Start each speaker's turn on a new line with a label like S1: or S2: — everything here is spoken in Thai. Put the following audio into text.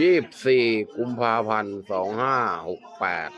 S1: ยี่สิบสี่กุมภาพันธ์สองห้าหกแปด